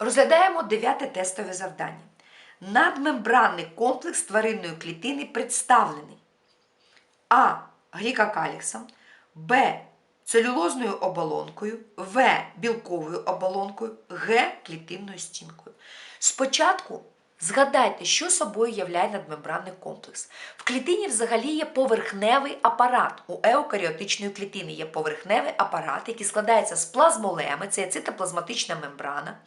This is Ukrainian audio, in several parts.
Розглядаємо дев'яте тестове завдання. Надмембранний комплекс тваринної клітини представлений А. Глікокаліксом, Б. Целюлозною оболонкою, В. Білковою оболонкою, Г. Клітинною стінкою. Спочатку згадайте, що собою являє надмембранний комплекс. В клітині взагалі є поверхневий апарат. У еукаріотичної клітини є поверхневий апарат, який складається з плазмолеми, це є цитоплазматична мембрана.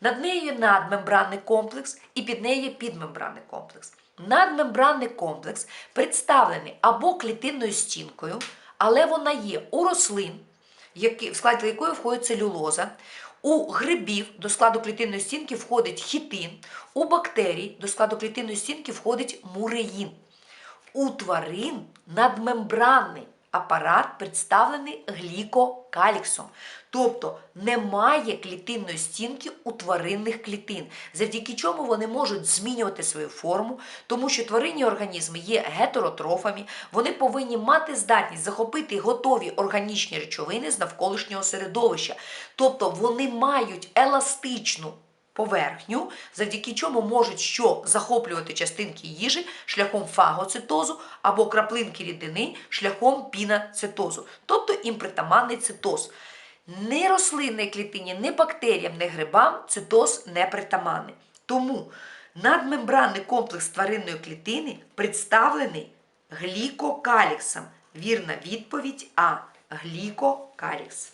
Над нею є надмембранний комплекс і під нею є підмембранний комплекс. Надмембранний комплекс представлений або клітинною стінкою, але вона є у рослин, в складі якої входить целюлоза, у грибів до складу клітинної стінки входить хітин, у бактерій до складу клітинної стінки входить муреїн. У тварин надмембранний апарат представлений глікокаліксом. Тобто немає клітинної стінки у тваринних клітин, завдяки чому вони можуть змінювати свою форму, тому що тваринні організми є гетеротрофами, вони повинні мати здатність захопити готові органічні речовини з навколишнього середовища. Тобто вони мають еластичну поверхню, завдяки чому можуть що захоплювати частинки їжі шляхом фагоцитозу або краплинки рідини шляхом піноцитозу, тобто імпритаманний цитоз. Ні рослинній клітині, ні бактеріям, ні грибам цитоз не притаманний. Тому надмембранний комплекс тваринної клітини представлений глікокаліксом. Вірна відповідь А. Глікокалікс.